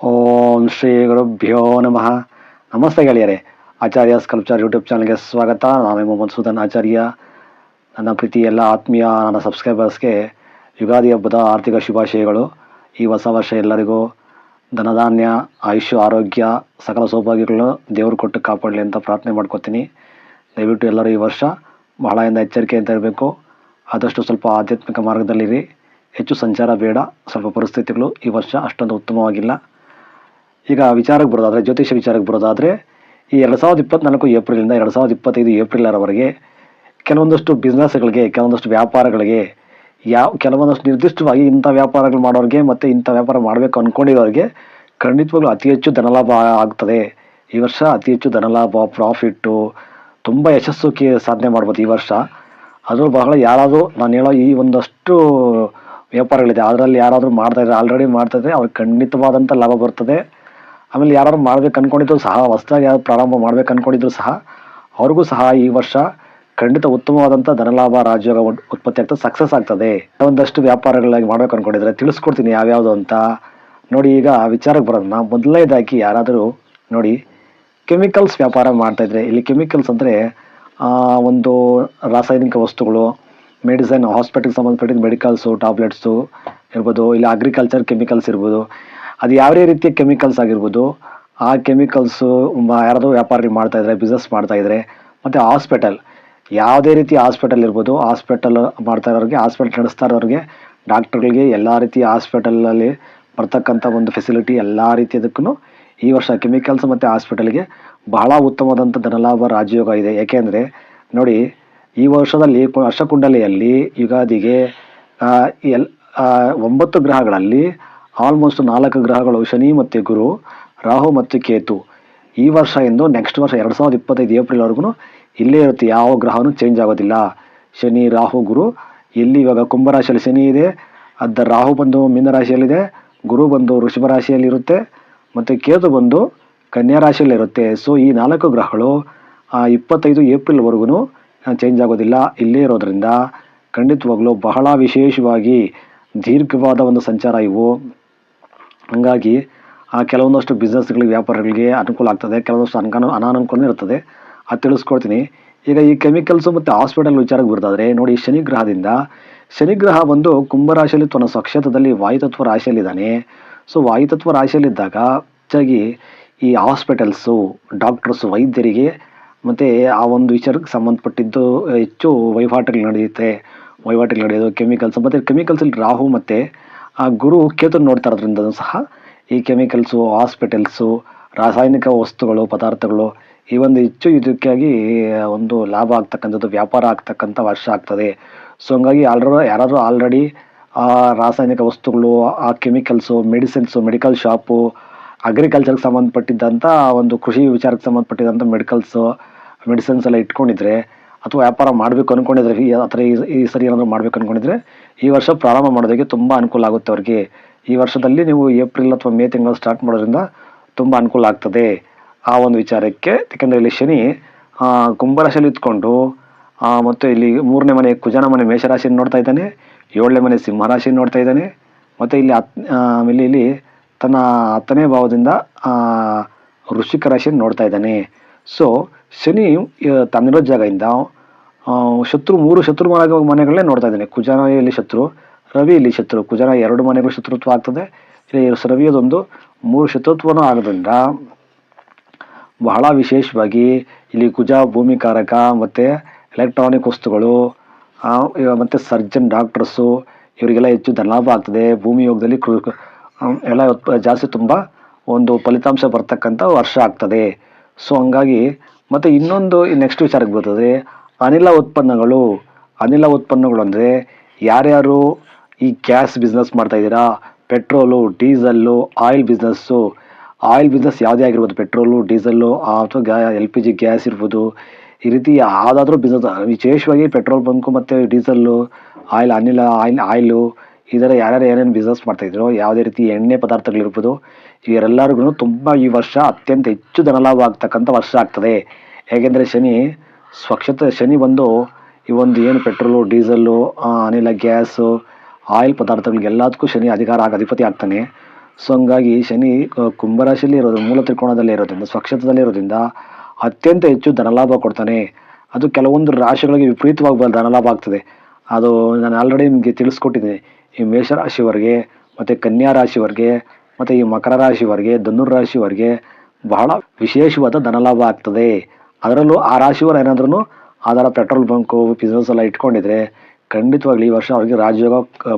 ಓಂ ಶ್ರೀ ಗುರುಭ್ಯೋ ನಮಃ. ನಮಸ್ತೆ ಗೆಳೆಯರೆ. ಆಚಾರ್ಯ ಸ್ಕಲ್ಪ್ಚರ್ ಯೂಟ್ಯೂಬ್ ಚಾನಲ್ಗೆ ಸ್ವಾಗತ. ನಾನು ಮೊಹಮ್ಮದ್ ಸುದನ್ ಆಚಾರ್ಯ. ನನ್ನ ಪ್ರೀತಿ ಎಲ್ಲ ಆತ್ಮೀಯ, ನನ್ನ ಸಬ್ಸ್ಕ್ರೈಬರ್ಸ್ಗೆ ಯುಗಾದಿ ಹಬ್ಬದ ಆರ್ಥಿಕ ಶುಭಾಶಯಗಳು. ಈ ಹೊಸ ವರ್ಷ ಎಲ್ಲರಿಗೂ ಧನಧಾನ್ಯ, ಆಯುಷ್ಯ, ಆರೋಗ್ಯ, ಸಕಲ ಸೌಭಾಗ್ಯಗಳು ದೇವರು ಕೊಟ್ಟು ಕಾಪಾಡಲಿ ಅಂತ ಪ್ರಾರ್ಥನೆ ಮಾಡ್ಕೋತೀನಿ. ದಯವಿಟ್ಟು ಎಲ್ಲರೂ ಈ ವರ್ಷ ಬಹಳಯಿಂದ ಎಚ್ಚರಿಕೆಯಿಂದ ಇರಬೇಕು ಆದಷ್ಟು ಸ್ವಲ್ಪ ಆಧ್ಯಾತ್ಮಿಕ ಮಾರ್ಗದಲ್ಲಿರಿ. ಹೆಚ್ಚು ಸಂಚಾರ ಬೇಡ. ಸ್ವಲ್ಪ ಪರಿಸ್ಥಿತಿಗಳು ಈ ವರ್ಷ ಅಷ್ಟೊಂದು ಉತ್ತಮವಾಗಿಲ್ಲ. ಈಗ ವಿಚಾರಕ್ಕೆ ಬರೋದಾದರೆ, ಜ್ಯೋತಿಷ್ಯ ವಿಚಾರಕ್ಕೆ ಬರೋದಾದರೆ, ಈ ಎರಡು ಸಾವಿರದ ಇಪ್ಪತ್ತ್ನಾಲ್ಕು ಏಪ್ರಿಲಿಂದ ಎರಡು ಸಾವಿರದ ಇಪ್ಪತ್ತೈದು ಏಪ್ರಿಲರವರೆಗೆ ಕೆಲವೊಂದಷ್ಟು ಬಿಸ್ನೆಸ್ಗಳಿಗೆ ಕೆಲವೊಂದಷ್ಟು ವ್ಯಾಪಾರಗಳಿಗೆ ಯಾವ ಕೆಲವೊಂದಷ್ಟು ನಿರ್ದಿಷ್ಟವಾಗಿ ಇಂಥ ವ್ಯಾಪಾರಗಳು ಮಾಡೋರಿಗೆ ಮತ್ತು ಇಂಥ ವ್ಯಾಪಾರ ಮಾಡಬೇಕು ಅಂದ್ಕೊಂಡಿರೋರಿಗೆ ಖಂಡಿತವಾಗ್ಲೂ ಅತಿ ಹೆಚ್ಚು ಧನಲಾಭ ಆಗ್ತದೆ. ಈ ವರ್ಷ ಅತಿ ಹೆಚ್ಚು ಧನಲಾಭ ಪ್ರಾಫಿಟ್ಟು ತುಂಬ ಯಶಸ್ಸು ಸಾಧನೆ ಮಾಡ್ಬೋದು ಈ ವರ್ಷ. ಅದು ಬಹಳ ಯಾರಾದರೂ, ನಾನು ಹೇಳೋ ಈ ಒಂದಷ್ಟು ವ್ಯಾಪಾರಗಳಿದೆ, ಅದರಲ್ಲಿ ಯಾರಾದರೂ ಮಾಡ್ತಾಯಿದ್ರೆ ಆಲ್ರೆಡಿ ಮಾಡ್ತಾ ಇದ್ದಾರೆ ಅವ್ರಿಗೆ ಖಂಡಿತವಾದಂಥ ಲಾಭ ಬರ್ತದೆ. ಆಮೇಲೆ ಯಾರು ಮಾಡ್ಬೇಕು ಅನ್ಕೊಂಡಿದ್ರು ಸಹ, ಹೊಸದಾಗಿ ಯಾರು ಪ್ರಾರಂಭ ಮಾಡ್ಬೇಕು ಅನ್ಕೊಂಡಿದ್ರು ಸಹ, ಅವ್ರಿಗೂ ಸಹ ಈ ವರ್ಷ ಖಂಡಿತ ಉತ್ತಮವಾದಂಥ ಧನಲಾಭ ರಾಜ್ಯೋಗ ಉತ್- ಉತ್ಪತ್ತಿ ಆಗ್ತದೆ ಸಕ್ಸಸ್ ಆಗ್ತದೆ. ಒಂದಷ್ಟು ವ್ಯಾಪಾರಗಳಾಗಿ ಮಾಡ್ಬೇಕು ಅನ್ಕೊಂಡಿದ್ರೆ ತಿಳಿಸ್ಕೊಡ್ತೀನಿ ಯಾವ್ಯಾವುದು ಅಂತ. ನೋಡಿ, ಈಗ ವಿಚಾರಕ್ಕೆ ಬರೋದನ್ನ ಮೊದಲನೇದಾಗಿ ಯಾರಾದರೂ ನೋಡಿ, ಕೆಮಿಕಲ್ಸ್ ವ್ಯಾಪಾರ ಮಾಡ್ತಾಯಿದ್ರೆ ಇಲ್ಲಿ ಕೆಮಿಕಲ್ಸ್ ಅಂದರೆ ಒಂದು ರಾಸಾಯನಿಕ ವಸ್ತುಗಳು, ಮೆಡಿಸನ್, ಹಾಸ್ಪಿಟಲ್ಗೆ ಸಂಬಂಧಪಟ್ಟಿದ್ದ ಮೆಡಿಕಲ್ಸು, ಟ್ಯಾಬ್ಲೆಟ್ಸು ಇರ್ಬೋದು, ಇಲ್ಲ ಅಗ್ರಿಕಲ್ಚರ್ ಕೆಮಿಕಲ್ಸ್ ಇರ್ಬೋದು. ಅದು ಯಾವುದೇ ರೀತಿಯ ಕೆಮಿಕಲ್ಸ್ ಆಗಿರ್ಬೋದು, ಆ ಕೆಮಿಕಲ್ಸು ಯಾರಾದರೂ ವ್ಯಾಪಾರ ಮಾಡ್ತಾ ಇದ್ದಾರೆ ಬಿಸ್ನೆಸ್ ಮಾಡ್ತಾ ಇದ್ದಾರೆ ಮತ್ತು ಹಾಸ್ಪಿಟಲ್ ಯಾವುದೇ ರೀತಿ ಹಾಸ್ಪಿಟಲ್ ಇರ್ಬೋದು ಹಾಸ್ಪಿಟಲ್ ಮಾಡ್ತಾ ಇರೋರಿಗೆ ಹಾಸ್ಪಿಟಲ್ ನಡೆಸ್ತಾ ಇರೋರಿಗೆ ಡಾಕ್ಟರ್ಗಳಿಗೆ ಎಲ್ಲ ರೀತಿಯ ಹಾಸ್ಪಿಟಲಲ್ಲಿ ಬರ್ತಕ್ಕಂಥ ಒಂದು ಫೆಸಿಲಿಟಿ ಎಲ್ಲ ರೀತಿಯದಕ್ಕೂ ಈ ವರ್ಷ ಕೆಮಿಕಲ್ಸ್ ಮತ್ತು ಹಾಸ್ಪಿಟಲ್ಗೆ ಬಹಳ ಉತ್ತಮವಾದಂಥ ಧನಲಾಭ ರಾಜಯೋಗ ಇದೆ. ಏಕೆಂದರೆ ನೋಡಿ, ಈ ವರ್ಷದಲ್ಲಿ ವರ್ಷಕುಂಡಲಿಯಲ್ಲಿ ಯುಗಾದಿಗೆ ಎಲ್ ಒಂಬತ್ತು ಗ್ರಹಗಳಲ್ಲಿ ಆಲ್ಮೋಸ್ಟ್ ನಾಲ್ಕು ಗ್ರಹಗಳು, ಶನಿ ಮತ್ತು ಗುರು, ರಾಹು ಮತ್ತು ಕೇತು. ಈ ವರ್ಷ ಎಂದು ನೆಕ್ಸ್ಟ್ ವರ್ಷ ಎರಡು ಸಾವಿರದ ಇಪ್ಪತ್ತೈದು ಏಪ್ರಿಲ್ವರೆಗೂ ಇಲ್ಲೇ ಇರುತ್ತೆ, ಯಾವ ಗ್ರಹನೂ ಚೇಂಜ್ ಆಗೋದಿಲ್ಲ. ಶನಿ, ರಾಹು, ಗುರು. ಇಲ್ಲಿ ಇವಾಗ ಕುಂಭರಾಶಿಯಲ್ಲಿ ಶನಿ ಇದೆ ಅದ ರಾಹು ಬಂದು ಮೀನ ರಾಶಿಯಲ್ಲಿದೆ ಗುರು ಬಂದು ವೃಷಭ ರಾಶಿಯಲ್ಲಿರುತ್ತೆ ಮತ್ತು ಕೇತು ಬಂದು ಕನ್ಯಾ ರಾಶಿಯಲ್ಲಿರುತ್ತೆ ಸೊ ಈ ನಾಲ್ಕು ಗ್ರಹಗಳು ಇಪ್ಪತ್ತೈದು ಏಪ್ರಿಲ್ವರೆಗೂ ಚೇಂಜ್ ಆಗೋದಿಲ್ಲ ಇಲ್ಲೇ ಇರೋದರಿಂದ ಖಂಡಿತವಾಗ್ಲೂ ಬಹಳ ವಿಶೇಷವಾಗಿ ದೀರ್ಘವಾದ ಒಂದು ಸಂಚಾರ ಇವು. ಹಂಗಾಗಿ ಆ ಕೆಲವೊಂದಷ್ಟು ಬಿಸ್ನೆಸ್ಗಳಿಗೆ ವ್ಯಾಪಾರಗಳಿಗೆ ಅನುಕೂಲ ಆಗ್ತದೆ. ಕೆಲವೊಂದಷ್ಟು ಅನ್ಕಾನು ಅನಾನುಕೂಲ ಇರ್ತದೆ. ಅದು ತಿಳಿಸ್ಕೊಡ್ತೀನಿ. ಈಗ ಈ ಕೆಮಿಕಲ್ಸು ಮತ್ತು ಹಾಸ್ಪಿಟಲ್ ವಿಚಾರಕ್ಕೆ ಬರೋದಾದರೆ, ನೋಡಿ ಶನಿಗ್ರಹದಿಂದ ಶನಿಗ್ರಹ ಶನಿ ಗ್ರಹ ಬಂದು ಕುಂಭರಾಶಿಯಲ್ಲಿ ತನ್ನ ಸ್ವಕ್ಷೇತ್ರದಲ್ಲಿ ವಾಯುತತ್ವ ರಾಶಿಯಲ್ಲಿದ್ದಾನೆ. ಸೊ ವಾಯುತತ್ವ ರಾಶಿಯಲ್ಲಿದ್ದಾಗ ಹೆಚ್ಚಾಗಿ ಈ ಹಾಸ್ಪಿಟಲ್ಸು ಡಾಕ್ಟರ್ಸು ವೈದ್ಯರಿಗೆ ಮತ್ತು ಆ ಒಂದು ವಿಚಾರಕ್ಕೆ ಸಂಬಂಧಪಟ್ಟಿದ್ದು ಹೆಚ್ಚು ವಹಿವಾಟುಗಳು ನಡೆಯುತ್ತೆ. ವಹಿವಾಟುಗಳು ನಡೆಯೋದು ಕೆಮಿಕಲ್ಸ್ ಮತ್ತು ಕೆಮಿಕಲ್ಸಲ್ಲಿ ರಾಹು ಮತ್ತು ಆ ಗುರು ಕೇತು ನೋಡ್ತಾ ಇರೋದ್ರಿಂದ ಸಹ ಈ ಕೆಮಿಕಲ್ಸು ಹಾಸ್ಪಿಟಲ್ಸು ರಾಸಾಯನಿಕ ವಸ್ತುಗಳು, ಪದಾರ್ಥಗಳು ಈ ಒಂದು ಹೆಚ್ಚು ಇದಕ್ಕಾಗಿ ಒಂದು ಲಾಭ ಆಗ್ತಕ್ಕಂಥದ್ದು, ವ್ಯಾಪಾರ ಆಗ್ತಕ್ಕಂಥ ವರ್ಷ ಆಗ್ತದೆ. ಸೊ ಹಂಗಾಗಿ ಆಲ್ರ ಯಾರಾದರೂ ಆಲ್ರೆಡಿ ಆ, ರಾಸಾಯನಿಕ ವಸ್ತುಗಳು, ಆ ಕೆಮಿಕಲ್ಸು ಮೆಡಿಸಿನ್ಸು ಮೆಡಿಕಲ್ ಶಾಪು ಅಗ್ರಿಕಲ್ಚರ್ಗೆ ಸಂಬಂಧಪಟ್ಟಿದ್ದಂಥ ಒಂದು ಕೃಷಿ ವಿಚಾರಕ್ಕೆ ಸಂಬಂಧಪಟ್ಟಿದ್ದಂಥ ಮೆಡಿಕಲ್ಸು ಮೆಡಿಸಿನ್ಸ್ ಎಲ್ಲ ಇಟ್ಕೊಂಡಿದ್ರೆ ಅಥವಾ ವ್ಯಾಪಾರ ಮಾಡಬೇಕು ಅಂದ್ಕೊಂಡಿದ್ರೆ ಈ ಆ ಥರ ಈ- ಸರಿ ಏನಾದರೂ ಮಾಡಬೇಕು ಅಂದ್ಕೊಂಡಿದ್ರೆ ಈ ವರ್ಷ ಪ್ರಾರಂಭ ಮಾಡೋದಕ್ಕೆ ತುಂಬ ಅನುಕೂಲ ಆಗುತ್ತೆ ಅವ್ರಿಗೆ. ಈ ವರ್ಷದಲ್ಲಿ ನೀವು ಏಪ್ರಿಲ್ ಅಥವಾ ಮೇ ತಿಂಗಳು ಸ್ಟಾರ್ಟ್ ಮಾಡೋದ್ರಿಂದ ತುಂಬ ಅನುಕೂಲ ಆಗ್ತದೆ. ಆ ಒಂದು ವಿಚಾರಕ್ಕೆ, ಯಾಕೆಂದರೆ ಇಲ್ಲಿ ಶನಿ ಕುಂಭರಾಶಿಯಲ್ಲಿ ಇದ್ಕೊಂಡು ಮತ್ತು ಇಲ್ಲಿ ಮೂರನೇ ಮನೆ ಕುಜನ ಮನೆ ಮೇಷರಾಶಿಯನ್ನು ನೋಡ್ತಾ ಇದ್ದಾನೆ, ಏಳನೇ ಮನೆ ಸಿಂಹರಾಶಿಯನ್ನು ನೋಡ್ತಾ ಇದ್ದಾನೆ, ಮತ್ತು ಇಲ್ಲಿ ಹತ್ ಆಮೇಲೆ ಇಲ್ಲಿ ತನ್ನ ಹತ್ತನೇ ಭಾವದಿಂದ ಋಷಿಕ ರಾಶಿಯನ್ನು ನೋಡ್ತಾ ಇದ್ದಾನೆ. ಸೊ ಶನಿ ತನ್ನಿರೋ ಜಾಗದಿಂದ ಶತ್ರು ಮೂರು ಶತ್ರು ಮನೆ ಮನೆಗಳನ್ನೇ ನೋಡ್ತಾ ಇದ್ದೇನೆ. ಕುಜನ ಇಲ್ಲಿ ಶತ್ರು, ರವಿ ಇಲ್ಲಿ ಶತ್ರು. ಕುಜನ ಎರಡು ಮನೆಗಳು ಶತ್ರುತ್ವ ಆಗ್ತದೆ. ಇಲ್ಲಿ ರವಿಯದೊಂದು ಮೂರು ಶತ್ರುತ್ವನೂ ಆಗೋದ್ರಿಂದ ಬಹಳ ವಿಶೇಷವಾಗಿ ಇಲ್ಲಿ ಕುಜ ಭೂಮಿಕಾರಕ ಮತ್ತು ಎಲೆಕ್ಟ್ರಾನಿಕ್ ವಸ್ತುಗಳು ಮತ್ತು ಸರ್ಜನ್ ಡಾಕ್ಟರ್ಸು ಇವರಿಗೆಲ್ಲ ಹೆಚ್ಚು ಧನಲಾಭ ಆಗ್ತದೆ. ಭೂಮಿ ಯೋಗದಲ್ಲಿ ಕೃ ಎಲ್ಲ ಜಾಸ್ತಿ ತುಂಬ ಒಂದು ಫಲಿತಾಂಶ ಬರ್ತಕ್ಕಂಥ ವರ್ಷ ಆಗ್ತದೆ. ಸೊ ಹಂಗಾಗಿ ಮತ್ತು ಇನ್ನೊಂದು ನೆಕ್ಸ್ಟ್ ವಿಚಾರಕ್ಕೆ ಬರ್ತದೆ. ಅನಿಲ ಉತ್ಪನ್ನಗಳು ಅನಿಲ ಉತ್ಪನ್ನಗಳು ಅಂದರೆ ಯಾರ್ಯಾರು ಈ ಗ್ಯಾಸ್ ಬಿಸ್ನೆಸ್ ಮಾಡ್ತಾ ಇದ್ದೀರಾ? Petrol, diesel, oil business. Oil business ಯಾವುದೇ ಆಗಿರ್ಬೋದು, ಪೆಟ್ರೋಲು, ಡೀಸಲ್ಲು ಅಥವಾ ಗ್ಯಾ, ಎಲ್ ಪಿ ಜಿ ಗ್ಯಾಸ್ ಇರ್ಬೋದು. ಈ ರೀತಿ ಯಾವುದಾದ್ರೂ ಬಿಸ್ನೆಸ್, ವಿಶೇಷವಾಗಿ ಪೆಟ್ರೋಲ್ ಬಂಕು ಮತ್ತು ಡೀಸಲ್ಲು, ಆಯಿಲ್, ಅನಿಲ, ಆಯಿಲ್, ಆಯಿಲು, ಈ ಥರ ಯಾರ್ಯಾರು ಏನೇನು ಬಿಸ್ನೆಸ್ ಮಾಡ್ತಾಯಿದ್ರು ಯಾವುದೇ ರೀತಿ ಎಣ್ಣೆ ಪದಾರ್ಥಗಳಿರ್ಬೋದು ಇವರೆಲ್ಲರಿಗೂ ತುಂಬ ಈ ವರ್ಷ ಅತ್ಯಂತ ಹೆಚ್ಚು ಧನಲಾಭ ಆಗ್ತಕ್ಕಂಥ ವರ್ಷ ಆಗ್ತದೆ. ಹೇಗೆಂದರೆ ಶನಿ ಸ್ವಚ್ಛತೆ ಶನಿ ಬಂದು ಈ ಒಂದು ಏನು ಪೆಟ್ರೋಲು ಡೀಸೆಲ್ಲು ಅನಿಲ, ಗ್ಯಾಸು, ಆಯಿಲ್ ಪದಾರ್ಥಗಳಿಗೆ ಎಲ್ಲದಕ್ಕೂ ಶನಿ ಅಧಿಕಾರ ಆಗ ಅಧಿಪತಿ ಆಗ್ತಾನೆ. ಸೊ, ಹಂಗಾಗಿ ಶನಿ ಕುಂಭರಾಶಿಯಲ್ಲಿ ಇರೋದು ಮೂಲ ತ್ರಿಕೋಣದಲ್ಲಿ ಇರೋದ್ರಿಂದ, ಸ್ವಚ್ಛತದಲ್ಲಿ ಇರೋದ್ರಿಂದ ಅತ್ಯಂತ ಹೆಚ್ಚು ಧನಲಾಭ ಕೊಡ್ತಾನೆ. ಅದು ಕೆಲವೊಂದು ರಾಶಿಗಳಿಗೆ ವಿಪರೀತವಾಗಿ ಧನಲಾಭ ಆಗ್ತದೆ. ಅದು ನಾನು ಆಲ್ರೆಡಿ ನಿಮಗೆ ತಿಳಿಸ್ಕೊಟ್ಟಿದ್ದೀನಿ ಈ ಮೇಷರಾಶಿವರೆಗೆ ಮತ್ತು ಕನ್ಯಾ ರಾಶಿವರೆಗೆ ಮತ್ತು ಈ ಮಕರ ರಾಶಿವರೆಗೆ ಧನುರ್ ರಾಶಿವರೆಗೆ ಬಹಳ ವಿಶೇಷವಾದ ಧನಲಾಭ ಆಗ್ತದೆ. ಅದರಲ್ಲೂ ಆ ರಾಶಿಯವರು ಏನಾದ್ರೂ ಅದರ ಪೆಟ್ರೋಲ್ ಬಂಕು ಬಿಸ್ನೆಸ್ ಎಲ್ಲ ಇಟ್ಕೊಂಡಿದ್ರೆ ಖಂಡಿತವಾಗ್ಲಿ ಈ ವರ್ಷ ಅವ್ರಿಗೆ ರಾಜಯೋಗ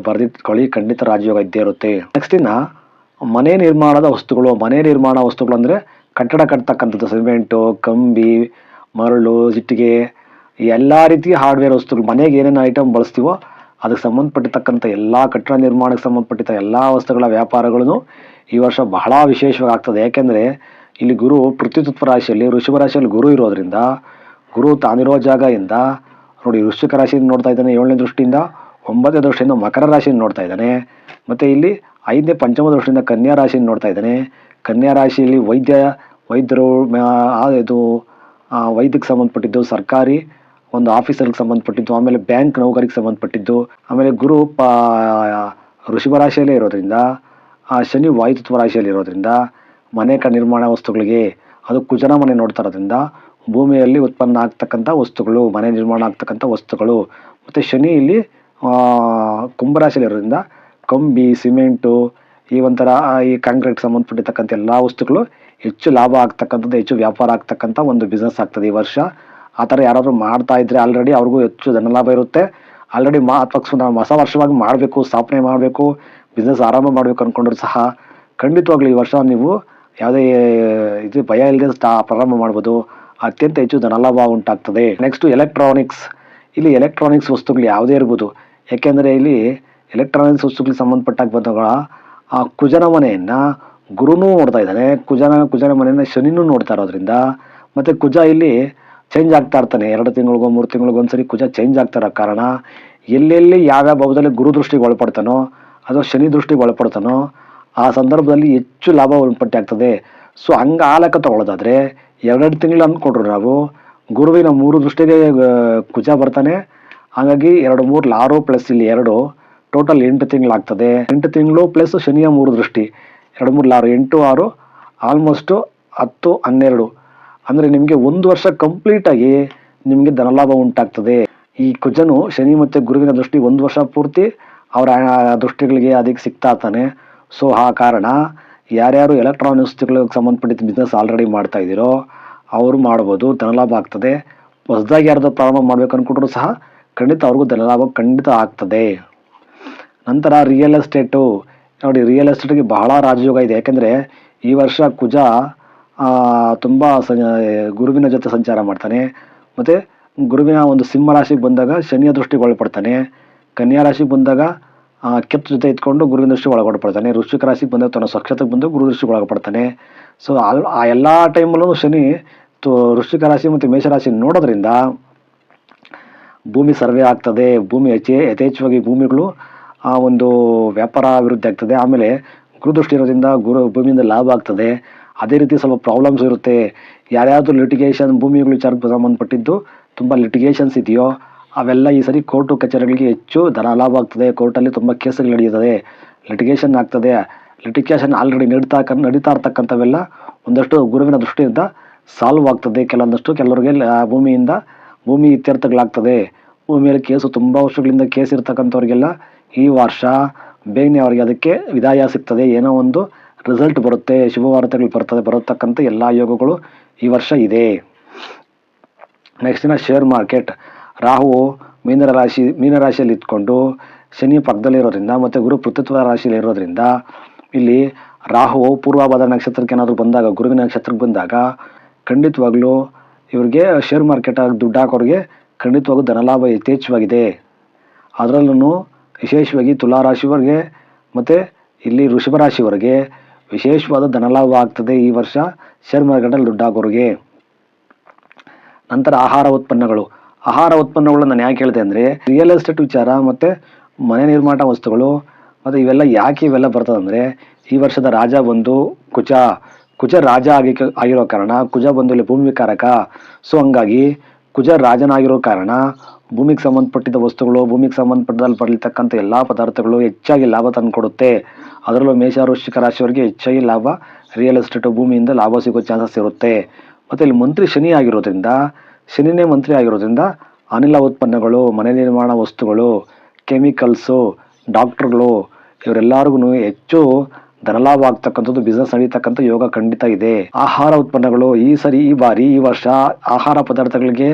ಬರೆದಿಟ್ಕೊಳ್ಳಿ. ಖಂಡಿತ ರಾಜಯೋಗ ಇದ್ದೇ ಇರುತ್ತೆ. ನೆಕ್ಸ್ಟ್ ಇನ್ನ ಮನೆ ನಿರ್ಮಾಣದ ವಸ್ತುಗಳು, ಮನೆ ನಿರ್ಮಾಣ ವಸ್ತುಗಳು ಅಂದರೆ ಕಟ್ಟಡ ಕಟ್ಟತಕ್ಕಂಥದ್ದು ಸಿಮೆಂಟು, ಕಂಬಿ, ಮರಳು ಇಟ್ಟಿಗೆ ಎಲ್ಲ ರೀತಿಯ ಹಾರ್ಡ್ವೇರ್ ವಸ್ತುಗಳು, ಮನೆಗೆ ಏನೇನು ಐಟಮ್ ಬಳಸ್ತೀವೋ ಅದಕ್ಕೆ ಸಂಬಂಧಪಟ್ಟಿರ್ತಕ್ಕಂಥ ಎಲ್ಲ ಕಟ್ಟಡ ನಿರ್ಮಾಣಕ್ಕೆ ಸಂಬಂಧಪಟ್ಟಿದ್ದ ಎಲ್ಲ ವಸ್ತುಗಳ ವ್ಯಾಪಾರಗಳನ್ನು ಈ ವರ್ಷ ಬಹಳ ವಿಶೇಷವಾಗಿ ಆಗ್ತದೆ ಯಾಕೆಂದರೆ ಇಲ್ಲಿ ಗುರು ಪೃಥ್ವಿತತ್ವ ರಾಶಿಯಲ್ಲಿ ವೃಷಭ ರಾಶಿಯಲ್ಲಿ ಗುರು ಇರೋದ್ರಿಂದ, ಗುರು ತಾನಿರೋ ಜಾಗದಿಂದ, ನೋಡಿ ವೃಶ್ಚಿಕ ರಾಶಿಯಿಂದ ನೋಡ್ತಾ ಇದ್ದಾನೆ ಏಳನೇ ದೃಷ್ಟಿಯಿಂದ, ಒಂಬತ್ತನೇ ದೃಷ್ಟಿಯಿಂದ ಮಕರ ರಾಶಿಯನ್ನು ನೋಡ್ತಾ ಇದ್ದಾನೆ. ಮತ್ತು ಇಲ್ಲಿ ಐದನೇ, ಪಂಚಮ ದೃಷ್ಟಿಯಿಂದ ಕನ್ಯಾ ರಾಶಿಯನ್ನು ನೋಡ್ತಾ ಇದ್ದಾನೆ. ಕನ್ಯಾ ರಾಶಿಯಲ್ಲಿ ವೈದ್ಯ, ವೈದ್ಯರು ಇದು ವೈದ್ಯಕ್ಕೆ ಸಂಬಂಧಪಟ್ಟಿದ್ದು, ಸರ್ಕಾರಿ, ಒಂದು ಆಫೀಸರ್ಗೆ ಸಂಬಂಧಪಟ್ಟಿದ್ದು, ಆಮೇಲೆ ಬ್ಯಾಂಕ್ ನೌಕರಿಗೆ ಸಂಬಂಧಪಟ್ಟಿದ್ದು, ಆಮೇಲೆ ಗುರು ಪ ವೃಷಭ ರಾಶಿಯಲ್ಲೇ ಇರೋದ್ರಿಂದ, ಆ, ಶನಿ ವಾಯುತತ್ವ ರಾಶಿಯಲ್ಲಿ ಇರೋದ್ರಿಂದ ಮನೆ ನಿರ್ಮಾಣ ವಸ್ತುಗಳಿಗೆ ಅದು ಕುಜನ ಮನೆ ನೋಡ್ತಾ ಇರೋದ್ರಿಂದ ಭೂಮಿಯಲ್ಲಿ ಉತ್ಪನ್ನ ಆಗ್ತಕ್ಕಂಥ ವಸ್ತುಗಳು, ಮನೆ ನಿರ್ಮಾಣ ಆಗ್ತಕ್ಕಂಥ ವಸ್ತುಗಳು ಮತ್ತು ಶನಿ ಇಲ್ಲಿ ಇರೋದ್ರಿಂದ ಕಂಬಿ, ಸಿಮೆಂಟು ಈ ಒಂಥರ ಈ ಕಾಂಕ್ರೀಟ್ ಸಂಬಂಧಪಟ್ಟಿರ್ತಕ್ಕಂಥ ಎಲ್ಲ ವಸ್ತುಗಳು ಹೆಚ್ಚು ಲಾಭ ಆಗ್ತಕ್ಕಂಥದ್ದು, ಹೆಚ್ಚು ವ್ಯಾಪಾರ ಆಗ್ತಕ್ಕಂಥ ಒಂದು ಬಿಸ್ನೆಸ್ ಆಗ್ತದೆ ಈ ವರ್ಷ. ಆ ಥರ ಯಾರಾದರೂ ಮಾಡ್ತಾ ಇದ್ರೆ ಆಲ್ರೆಡಿ ಅವ್ರಿಗೂ ಹೆಚ್ಚು ಧನಲಾಭ ಇರುತ್ತೆ. ಆಲ್ರೆಡಿ ಮಾ ಅಥವಾ ನಾವು ಹೊಸ ವರ್ಷವಾಗಿ ಮಾಡಬೇಕು, ಸ್ಥಾಪನೆ ಮಾಡಬೇಕು ಬಿಸ್ನೆಸ್ ಆರಂಭ ಮಾಡಬೇಕು ಅಂದ್ಕೊಂಡ್ರು ಸಹ ಖಂಡಿತವಾಗ್ಲೂ ಈ ವರ್ಷ ನೀವು ಯಾವುದೇ ಇದು ಭಯ ಇಲ್ಲದೆ ಸ್ಟಾ, ಪ್ರಾರಂಭ ಮಾಡ್ಬೋದು. ಅತ್ಯಂತ ಹೆಚ್ಚು ಧನಲಾಭ ಉಂಟಾಗ್ತದೆ. ನೆಕ್ಸ್ಟು ಎಲೆಕ್ಟ್ರಾನಿಕ್ಸ್ ಇಲ್ಲಿ ಎಲೆಕ್ಟ್ರಾನಿಕ್ಸ್ ವಸ್ತುಗಳು ಯಾವುದೇ ಇರ್ಬೋದು. ಏಕೆಂದರೆ ಇಲ್ಲಿ ಎಲೆಕ್ಟ್ರಾನಿಕ್ಸ್ ವಸ್ತುಗಳಿಗೆ ಸಂಬಂಧಪಟ್ಟಾಗ ಬಂದಾಗ ಆ, ಕುಜನ ಮನೆಯನ್ನು ಗುರುನೂ ನೋಡ್ತಾ ಇದ್ದಾನೆ. ಕುಜನ ಕುಜನ ಮನೆಯನ್ನು ಶನಿನೂ ನೋಡ್ತಾ ಇರೋದ್ರಿಂದ, ಮತ್ತು ಕುಜ ಇಲ್ಲಿ ಚೇಂಜ್ ಆಗ್ತಾ ಇರ್ತಾನೆ. ಎರಡು ತಿಂಗಳಿಗೋ, ಮೂರು ತಿಂಗಳಿಗೋ ಒಂದ್ಸರಿ ಕುಜ ಚೇಂಜ್ ಆಗ್ತಾ ಇರೋ ಕಾರಣ, ಎಲ್ಲೆಲ್ಲಿ ಯಾವ್ಯಾವ ಭಾವದಲ್ಲಿ ಗುರು ದೃಷ್ಟಿಗೆ ಒಳಪಡ್ತಾನೋ, ಅಥವಾ ಶನಿ ದೃಷ್ಟಿಗೆ ಒಳಪಡ್ತಾನೋ ಆ ಸಂದರ್ಭದಲ್ಲಿ ಹೆಚ್ಚು ಲಾಭ ಪಟ್ಟಿ ಆಗ್ತದೆ ಸೊ ಹಂಗೆ ಆ ಲೆಕ್ಕ ತಗೊಳ್ಳೋದಾದ್ರೆ ಎರಡೆರಡು ತಿಂಗಳು ಅಂದ್ಕೊಂಡ್ರು ನಾವು, ಗುರುವಿನ ಮೂರು ದೃಷ್ಟಿಗೆ ಕುಜ ಬರ್ತಾನೆ. ಹಾಗಾಗಿ ಎರಡು ಮೂರು ಆರು ಪ್ಲಸ್ ಇಲ್ಲಿ ಎರಡು, ಟೋಟಲ್ ಎಂಟು ತಿಂಗಳಾಗ್ತದೆ. ಎಂಟು ತಿಂಗಳು ಪ್ಲಸ್ ಶನಿಯ ಮೂರು ದೃಷ್ಟಿ. ಎರಡು ಮೂರು ಲಾರು, ಎಂಟು ಆರು, ಆಲ್ಮೋಸ್ಟು ಹತ್ತು, ಹನ್ನೆರಡು. ಅಂದರೆ ನಿಮಗೆ ಒಂದು ವರ್ಷ ಕಂಪ್ಲೀಟಾಗಿ ನಿಮಗೆ ಧನಲಾಭ ಉಂಟಾಗ್ತದೆ. ಈ ಕುಜನು ಶನಿ ಮತ್ತು ಗುರುವಿನ ದೃಷ್ಟಿ ಒಂದು ವರ್ಷ ಪೂರ್ತಿ ಅವರ ದೃಷ್ಟಿಗಳಿಗೆ ಅದಕ್ಕೆ ಸಿಗ್ತಾ ಇರ್ತಾನೆ. ಸೊ ಆ ಕಾರಣ ಯಾರ್ಯಾರು ಎಲೆಕ್ಟ್ರಾನಿಕ್ಸ್ ವಸ್ತುಗಳಿಗೆ ಸಂಬಂಧಪಟ್ಟಿದ್ದ ಬಿಸ್ನೆಸ್ ಆಲ್ರೆಡಿ ಮಾಡ್ತಾ ಇದ್ದೀರೋ, ಅವರು ಮಾಡ್ಬೋದು ಧನಲಾಭ ಆಗ್ತದೆ. ಹೊಸದಾಗಿ ಯಾರಾದರೂ ಪ್ರಾರಂಭ ಮಾಡಬೇಕು ಅಂದ್ಕೊಂಡ್ರು ಸಹ ಖಂಡಿತ ಅವ್ರಿಗೂ ಧನಲಾಭ ಖಂಡಿತ ಆಗ್ತದೆ. ನಂತರ ರಿಯಲ್ ಎಸ್ಟೇಟು ನೋಡಿ ರಿಯಲ್ ಎಸ್ಟೇಟ್ಗೆ ಬಹಳ ರಾಜಯೋಗ ಇದೆ. ಯಾಕೆಂದರೆ ಈ ವರ್ಷ ಕುಜ ತುಂಬ ಗುರುವಿನ ಜೊತೆ ಸಂಚಾರ ಮಾಡ್ತಾನೆ. ಮತ್ತು ಗುರುವಿನ ಒಂದು ಸಿಂಹ ರಾಶಿಗೆ ಬಂದಾಗ ಶನಿಯ ದೃಷ್ಟಿಗೆ ಒಳಪಡ್ತಾನೆ. ಕನ್ಯಾ ರಾಶಿಗೆ ಬಂದಾಗ ಕೆತ್ತ ಜೊತೆ ಇಟ್ಕೊಂಡು ಗುರುವಿನ ದೃಷ್ಟಿಗೆ ಒಳಗೊಡ್ಪಡ್ತಾನೆ. ವೃಶ್ಚಿಕ ರಾಶಿಗೆ ಬಂದಾಗ ತನ್ನ ಸ್ವಕ್ಷತೆಗೆ ಬಂದು ಗುರು ದೃಷ್ಟಿಗೆ ಒಳಪಡ್ತಾನೆ ಸೊ ಅಲ್ ಆ ಎಲ್ಲ ಟೈಮಲ್ಲೂ ಶನಿ ತು, ವೃಶ್ಚಿಕ ರಾಶಿ ಮತ್ತು ಮೇಷರಾಶಿ ನೋಡೋದ್ರಿಂದ ಭೂಮಿ ಸರ್ವೆ ಆಗ್ತದೆ. ಭೂಮಿ ಹೆಚ್ಚೆ ಯಥೇಚ್ಛವಾಗಿ ಭೂಮಿಗಳು ಆ ಒಂದು ವ್ಯಾಪಾರ ಅಭಿವೃದ್ಧಿ ಆಗ್ತದೆ. ಆಮೇಲೆ ಗುರುದೃಷ್ಟಿ ಇರೋದ್ರಿಂದ ಗುರು ಭೂಮಿಯಿಂದ ಲಾಭ ಆಗ್ತದೆ. ಅದೇ ರೀತಿ ಸ್ವಲ್ಪ ಪ್ರಾಬ್ಲಮ್ಸ್ ಇರುತ್ತೆ. ಯಾರ್ಯಾವುದು ಲಿಟಿಗೇಷನ್ ಭೂಮಿಗಳು ವಿಚಾರಕ್ಕೆ ಸಂಬಂಧಪಟ್ಟಿದ್ದು ತುಂಬ ಲಿಟಿಗೇಷನ್ಸ್ ಇದೆಯೋ ಅವೆಲ್ಲ ಈ ಸರಿ ಕೋರ್ಟು ಕಚೇರಿಗಳಿಗೆ ಹೆಚ್ಚು ಧನ ಲಾಭ ಆಗ್ತದೆ. ಕೋರ್ಟಲ್ಲಿ ತುಂಬ ಕೇಸುಗಳು ನಡೆಯುತ್ತದೆ. ಲಿಟಿಗೇಷನ್ ಆಗ್ತದೆ. ಲಿಟಿಗೇಷನ್ ಆಲ್ರೆಡಿ ನಡೀತಾ ನಡೀತಾ ಇರ್ತಕ್ಕಂಥವೆಲ್ಲ ಒಂದಷ್ಟು ಗುರುವಿನ ದೃಷ್ಟಿಯಿಂದ ಸಾಲ್ವ್ ಆಗ್ತದೆ. ಕೆಲವೊಂದಷ್ಟು ಕೆಲವರಿಗೆ ಭೂಮಿಯಿಂದ ಭೂಮಿ ಇತ್ಯರ್ಥಗಳಾಗ್ತದೆ. ಭೂಮಿಯಲ್ಲಿ ಕೇಸು ತುಂಬ ವರ್ಷಗಳಿಂದ ಕೇಸ್ ಇರ್ತಕ್ಕಂಥವ್ರಿಗೆಲ್ಲ ಈ ವರ್ಷ ಬೇಗನೆ ಅವರಿಗೆ ಅದಕ್ಕೆ ವಿದಾಯ ಸಿಗ್ತದೆ. ಏನೋ ಒಂದು ರಿಸಲ್ಟ್ ಬರುತ್ತೆ. ಶುಭವಾರ್ತೆಗಳು ಬರ್ತದೆ. ಬರತಕ್ಕಂಥ ಎಲ್ಲ ಯೋಗಗಳು ಈ ವರ್ಷ ಇದೆ. ನೆಕ್ಸ್ಟ್ ದಿನ ಶೇರ್ ಮಾರ್ಕೆಟ್ ರಾಹು ಮೀನ ರಾಶಿ ಮೀನರಾಶಿಯಲ್ಲಿ ಇದ್ಕೊಂಡು ಶನಿ ಪಕ್ಕದಲ್ಲಿರೋದ್ರಿಂದ ಮತ್ತು ಗುರು ಪೃಥ್ವಿತ್ವ ರಾಶಿಯಲ್ಲಿ ಇರೋದ್ರಿಂದ ಇಲ್ಲಿ ರಾಹು ಪೂರ್ವಭಾದ ನಕ್ಷತ್ರಕ್ಕೆ ಏನಾದರೂ ಬಂದಾಗ, ಗುರುವಿನ ನಕ್ಷತ್ರಕ್ಕೆ ಬಂದಾಗ ಖಂಡಿತವಾಗ್ಲೂ ಇವ್ರಿಗೆ ಶೇರ್ ಮಾರ್ಕೆಟ್ ದುಡ್ಡು ಹಾಕೋರಿಗೆ ಖಂಡಿತವಾಗೂ ಧನಲಾಭ ಯಥೇಚ್ಛವಾಗಿದೆ. ಅದರಲ್ಲೂ ವಿಶೇಷವಾಗಿ ತುಲಾ ರಾಶಿಯವರಿಗೆ ಮತ್ತು ಇಲ್ಲಿ ವೃಷಭ ರಾಶಿವರೆಗೆ ವಿಶೇಷವಾದ ಧನಲಾಭ ಆಗ್ತದೆ ಈ ವರ್ಷ ಶೇರ್ ಮಾರ್ಕೆಟಲ್ಲಿ ದುಡ್ಡು ಹಾಕೋರಿಗೆ. ನಂತರ ಆಹಾರ ಉತ್ಪನ್ನಗಳು. ಆಹಾರ ಉತ್ಪನ್ನಗಳನ್ನ ನಾನು ಯಾಕೆ ಹೇಳಿದೆ ಅಂದರೆ ರಿಯಲ್ ಎಸ್ಟೇಟ್ ವಿಚಾರ ಮತ್ತು ಮನೆ ನಿರ್ಮಾಣ ವಸ್ತುಗಳು ಮತ್ತು ಇವೆಲ್ಲ ಯಾಕೆ ಇವೆಲ್ಲ ಬರ್ತದೆ ಅಂದರೆ ಈ ವರ್ಷದ ರಾಜ ಬಂದು ಕುಚ ಕುಜ ರಾಜ ಆಗಿ ಆಗಿರೋ ಕಾರಣ ಕುಜ ಬಂದು ಇಲ್ಲಿ ಭೂಮಿ ಕಾರಕ. ಸೊ ಹಂಗಾಗಿ ಕುಜ ರಾಜನಾಗಿರೋ ಕಾರಣ ಭೂಮಿಗೆ ಸಂಬಂಧಪಟ್ಟಿದ್ದ ವಸ್ತುಗಳು, ಭೂಮಿಗೆ ಸಂಬಂಧಪಟ್ಟದಲ್ಲಿ ಬರಲಿರ್ತಕ್ಕಂಥ ಎಲ್ಲ ಪದಾರ್ಥಗಳು ಹೆಚ್ಚಾಗಿ ಲಾಭ ತಂದುಕೊಡುತ್ತೆ ಅದರಲ್ಲೂ ಮೇಷ ವೃಶ್ಚಿಕ ರಾಶಿಯವರಿಗೆ ಹೆಚ್ಚಾಗಿ ಲಾಭ ರಿಯಲ್ ಎಸ್ಟೇಟ್ ಭೂಮಿಯಿಂದ ಲಾಭ ಸಿಗೋ ಚಾನ್ಸಸ್ ಇರುತ್ತೆ. ಮತ್ತು ಇಲ್ಲಿ ಮಂತ್ರಿ ಶನಿ ಆಗಿರೋದ್ರಿಂದ ಶನಿನೇ ಮಂತ್ರಿ ಆಗಿರೋದ್ರಿಂದ ಅನಿಲ ಉತ್ಪನ್ನಗಳು, ಮನೆ ನಿರ್ಮಾಣ ವಸ್ತುಗಳು, ಕೆಮಿಕಲ್ಸು, ಡಾಕ್ಟ್ರುಗಳು, ಇವರೆಲ್ಲರಿಗೂ ಹೆಚ್ಚು ಧನಲಾಭ ಆಗ್ತಕ್ಕಂಥದ್ದು ಬಿಸ್ನೆಸ್ ನಡೀತಕ್ಕಂಥ ಯೋಗ ಖಂಡಿತ ಇದೆ. ಆಹಾರ ಉತ್ಪನ್ನಗಳು ಈ ಸರಿ, ಈ ಬಾರಿ, ಈ ವರ್ಷ ಆಹಾರ ಪದಾರ್ಥಗಳಿಗೆ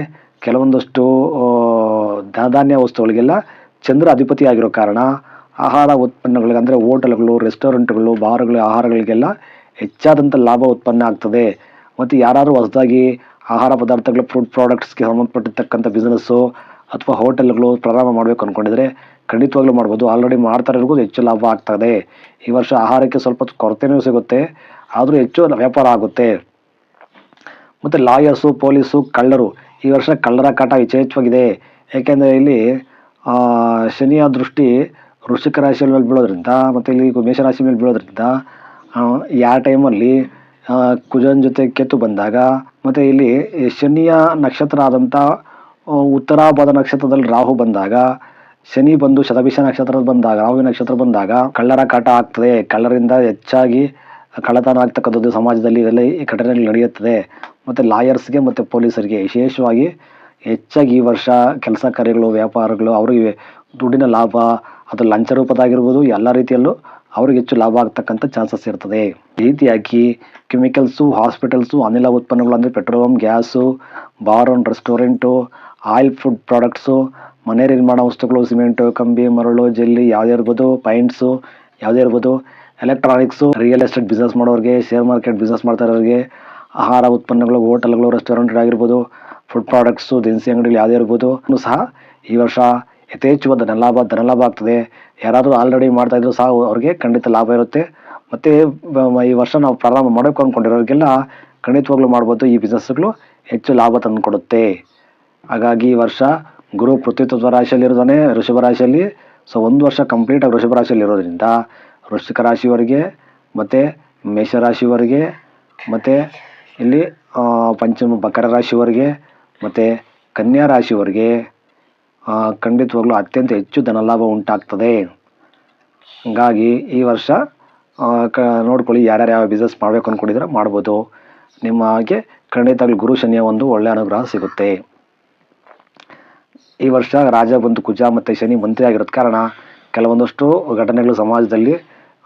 ಕೆಲವೊಂದಷ್ಟು ಧನಧಾನ್ಯ ವಸ್ತುಗಳಿಗೆಲ್ಲ ಚಂದ್ರ ಅಧಿಪತಿ ಆಗಿರೋ ಕಾರಣ ಆಹಾರ ಉತ್ಪನ್ನಗಳಿಗೆ ಅಂದರೆ ಹೋಟೆಲ್ಗಳು, ರೆಸ್ಟೋರೆಂಟ್ಗಳು, ಬಾರ್ಗಳು, ಆಹಾರಗಳಿಗೆಲ್ಲ ಹೆಚ್ಚಾದಂಥ ಲಾಭ ಉತ್ಪನ್ನ ಆಗ್ತದೆ. ಮತ್ತು ಯಾರಾದರೂ ಹೊಸದಾಗಿ ಆಹಾರ ಪದಾರ್ಥಗಳು ಫುಡ್ ಪ್ರಾಡಕ್ಟ್ಸ್ಗೆ ಸಂಬಂಧಪಟ್ಟಿರ್ತಕ್ಕಂಥ ಬಿಸ್ನೆಸ್ಸು ಅಥವಾ ಹೋಟೆಲ್ಗಳು ಪ್ರಾರಂಭ ಮಾಡಬೇಕು ಅಂದ್ಕೊಂಡಿದ್ರೆ ಖಂಡಿತವಾಗ್ಲೂ ಮಾಡ್ಬೋದು. ಆಲ್ರೆಡಿ ಮಾಡ್ತಾ ಇರ್ಬೋದು ಹೆಚ್ಚು ಲಾಭ ಆಗ್ತದೆ. ಈ ವರ್ಷ ಆಹಾರಕ್ಕೆ ಸ್ವಲ್ಪ ಕೊರತೆನೂ ಸಿಗುತ್ತೆ. ಆದರೂ ಹೆಚ್ಚು ವ್ಯಾಪಾರ ಆಗುತ್ತೆ. ಮತ್ತು ಲಾಯರ್ಸು, ಪೊಲೀಸು, ಕಳ್ಳರು, ಈ ವರ್ಷ ಕಳ್ಳರ ಕಾಟ ಯಥೇಚ್ಛವಾಗಿದೆ ಏಕೆಂದರೆ ಇಲ್ಲಿ ಶನಿಯ ದೃಷ್ಟಿ ವೃಶ್ಚಿಕ ರಾಶಿಯ ಮೇಲೆ ಬೀಳೋದ್ರಿಂದ, ಮತ್ತು ಇಲ್ಲಿ ಮೇಷರಾಶಿ ಮೇಲೆ ಬೀಳೋದ್ರಿಂದ ಯಾವ ಟೈಮಲ್ಲಿ ಕುಜನ್ ಜೊತೆ ಕೆತ್ತು ಬಂದಾಗ ಮತ್ತು ಇಲ್ಲಿ ಶನಿಯ ನಕ್ಷತ್ರ ಆದಂಥ ಉತ್ತರಾಭಾದ ನಕ್ಷತ್ರದಲ್ಲಿ ರಾಹು ಬಂದಾಗ, ಶನಿ ಬಂದು ಶತಭಿಷ ನಕ್ಷತ್ರ ಬಂದಾಗ, ರಾಹು ನಕ್ಷತ್ರ ಬಂದಾಗ ಕಳ್ಳರ ಕಾಟ ಆಗ್ತದೆ. ಕಳ್ಳರಿಂದ ಹೆಚ್ಚಾಗಿ ಕಳ್ಳತನ ಆಗ್ತಕ್ಕಂಥದ್ದು ಸಮಾಜದಲ್ಲಿ ಇದೆಲ್ಲ ಈ ಘಟನೆಗಳು ನಡೆಯುತ್ತದೆ. ಮತ್ತು ಲಾಯರ್ಸ್ಗೆ ಮತ್ತು ಪೊಲೀಸರಿಗೆ ವಿಶೇಷವಾಗಿ ಹೆಚ್ಚಾಗಿ ಈ ವರ್ಷ ಕೆಲಸ ಕಾರ್ಯಗಳು, ವ್ಯಾಪಾರಗಳು, ಅವರಿಗೆ ದುಡ್ಡಿನ ಲಾಭ, ಅದು ಲಂಚ ರೂಪದಾಗಿರ್ಬೋದು, ಎಲ್ಲ ರೀತಿಯಲ್ಲೂ ಅವ್ರಿಗೆ ಹೆಚ್ಚು ಲಾಭ ಆಗ್ತಕ್ಕಂಥ ಚಾನ್ಸಸ್ ಇರ್ತದೆ. ಈ ರೀತಿಯಾಗಿ ಕೆಮಿಕಲ್ಸು, ಹಾಸ್ಪಿಟಲ್ಸು, ಅನಿಲ ಉತ್ಪನ್ನಗಳು ಅಂದರೆ petroleum gas, bar and restaurant, oil food products, ಮನೆ ನಿರ್ಮಾಣ ವಸ್ತುಗಳು, ಸಿಮೆಂಟು, ಕಂಬಿ, ಮರಳು, ಜೆಲ್ಲಿ ಯಾವುದೇ ಇರ್ಬೋದು, ಪೈಂಟ್ಸು ಯಾವುದೇ ಇರ್ಬೋದು, ಎಲೆಕ್ಟ್ರಾನಿಕ್ಸು, ರಿಯಲ್ ಎಸ್ಟೇಟ್ ಬಿಸ್ನೆಸ್ ಮಾಡೋರಿಗೆ, ಶೇರ್ ಮಾರ್ಕೆಟ್ ಬಿಸ್ನೆಸ್ ಮಾಡ್ತಾ ಇರೋರಿಗೆ ಆಹಾರ ಉತ್ಪನ್ನಗಳು, ಹೋಟೆಲ್ಗಳು ರೆಸ್ಟೋರೆಂಟ್ ಆಗಿರ್ಬೋದು ಫುಡ್ ಪ್ರಾಡಕ್ಟ್ಸು, ದಿನಸಿ ಅಂಗಡಿಗಳು ಯಾವುದೇ ಇರ್ಬೋದು, ಸಹ ಈ ವರ್ಷ ಯಥೇಚ್ಛವಾದ ಧನಲಾಭ ಧನಲಾಭ ಆಗ್ತದೆ. ಯಾರಾದರೂ ಆಲ್ರೆಡಿ ಮಾಡ್ತಾ ಇದ್ರು ಸಹ ಅವ್ರಿಗೆ ಖಂಡಿತ ಲಾಭ ಇರುತ್ತೆ. ಮತ್ತು ಈ ವರ್ಷ ನಾವು ಪ್ರಾರಂಭ ಮಾಡಬೇಕು ಅಂದ್ಕೊಂಡಿರೋರಿಗೆಲ್ಲ ಖಂಡಿತವಾಗ್ಲೂ ಮಾಡ್ಬೋದು. ಈ ಬಿಸ್ನೆಸ್ಗಳು ಹೆಚ್ಚು ಲಾಭ ತಂದುಕೊಡುತ್ತೆ. ಹಾಗಾಗಿ ಈ ವರ್ಷ ಗುರು ಪೃಥ್ವಿತ್ವ ರಾಶಿಯಲ್ಲಿರೋದಾನೆ ಋಷಭ ರಾಶಿಯಲ್ಲಿ. ಸೊ ಒಂದು ವರ್ಷ ಕಂಪ್ಲೀಟಾಗಿ ಋಷಭ ರಾಶಿಯಲ್ಲಿ ಇರೋದ್ರಿಂದ ವೃಶ್ಚಿಕ ರಾಶಿಯವರಿಗೆ, ಮತ್ತು ಮೇಷರಾಶಿಯವರಿಗೆ ಮತ್ತು ಇಲ್ಲಿ ಪಂಚಮ, ಮಕರ ರಾಶಿಯವರಿಗೆ, ಮತ್ತು ಕನ್ಯಾ ರಾಶಿಯವರಿಗೆ ಖಂಡಿತವಾಗ್ಲೂ ಅತ್ಯಂತ ಹೆಚ್ಚು ಧನಲಾಭ ಉಂಟಾಗ್ತದೆ. ಹಂಗಾಗಿ ಈ ವರ್ಷ ಕ, ನೋಡ್ಕೊಳ್ಳಿ ಯಾರ್ಯಾರು ಯಾವ ಬಿಸ್ನೆಸ್ ಮಾಡಬೇಕು ಅಂದ್ಕೊಂಡಿದ್ರೆ ಮಾಡ್ಬೋದು. ನಿಮಗೆ ಖಂಡಿತವಾಗ್ಲೂ ಗುರು ಶನಿಯ ಒಂದು ಒಳ್ಳೆಯ ಅನುಗ್ರಹ ಸಿಗುತ್ತೆ. ಈ ವರ್ಷ ರಾಜ ಬಂದು ಕುಜ ಮತ್ತು ಶನಿ ಮಂತ್ರಿ ಆಗಿರೋದ ಕಾರಣ ಕೆಲವೊಂದಷ್ಟು ಘಟನೆಗಳು ಸಮಾಜದಲ್ಲಿ,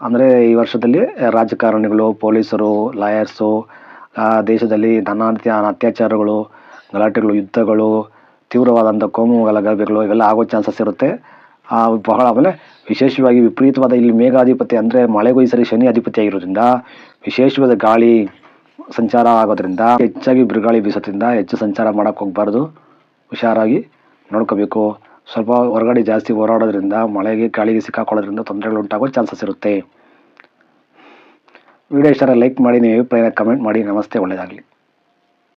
ಅಂದರೆ ಈ ವರ್ಷದಲ್ಲಿ ರಾಜಕಾರಣಿಗಳು, ಪೊಲೀಸರು ಲಾಯರ್ಸು ದೇಶದಲ್ಲಿ ನಾನಾ ಅತ್ಯಾಚಾರಗಳು, ಗಲಾಟೆಗಳು, ಯುದ್ಧಗಳು ತೀವ್ರವಾದಂಥ ಕೋಮು ಗಲಭೆಗಳು ಇವೆಲ್ಲ ಆಗೋ ಚಾನ್ಸಸ್ ಇರುತ್ತೆ. ಬಹಳ ಆಮೇಲೆ ವಿಶೇಷವಾಗಿ ವಿಪರೀತವಾದ ಇಲ್ಲಿ ಮೇಘಾಧಿಪತಿ ಅಂದರೆ ಮಳೆಗೂ ಈ ಸರಿ ಶನಿ ಅಧಿಪತಿ ಆಗಿರೋದ್ರಿಂದ ವಿಶೇಷವಾದ ಗಾಳಿ ಸಂಚಾರ ಆಗೋದ್ರಿಂದ, ಹೆಚ್ಚಾಗಿ ಬಿರುಗಾಳಿ ಬೀಸೋದ್ರಿಂದ ಹೆಚ್ಚು ಸಂಚಾರ ಮಾಡೋಕ್ಕೆ ಹೋಗಬಾರ್ದು. ಹುಷಾರಾಗಿ ನೋಡ್ಕೋಬೇಕು. ಸ್ವಲ್ಪ ಹೊರಗಡೆ ಜಾಸ್ತಿ ಓಡಾಡೋದ್ರಿಂದ ಮಳೆಗೆ ಗಾಳಿಗೆ ಸಿಕ್ಕಾಕೊಳ್ಳೋದ್ರಿಂದ ತೊಂದರೆಗಳು ಉಂಟಾಗೋ ಚಾನ್ಸಸ್ ಇರುತ್ತೆ. ವಿಡಿಯೋ ಇಷ್ಟ ಲೈಕ್ ಮಾಡಿ ನೀವು ಅಭಿಪ್ರಾಯ ಕಮೆಂಟ್ ಮಾಡಿ. ನಮಸ್ತೆ, ಒಳ್ಳೆಯದಾಗಲಿ.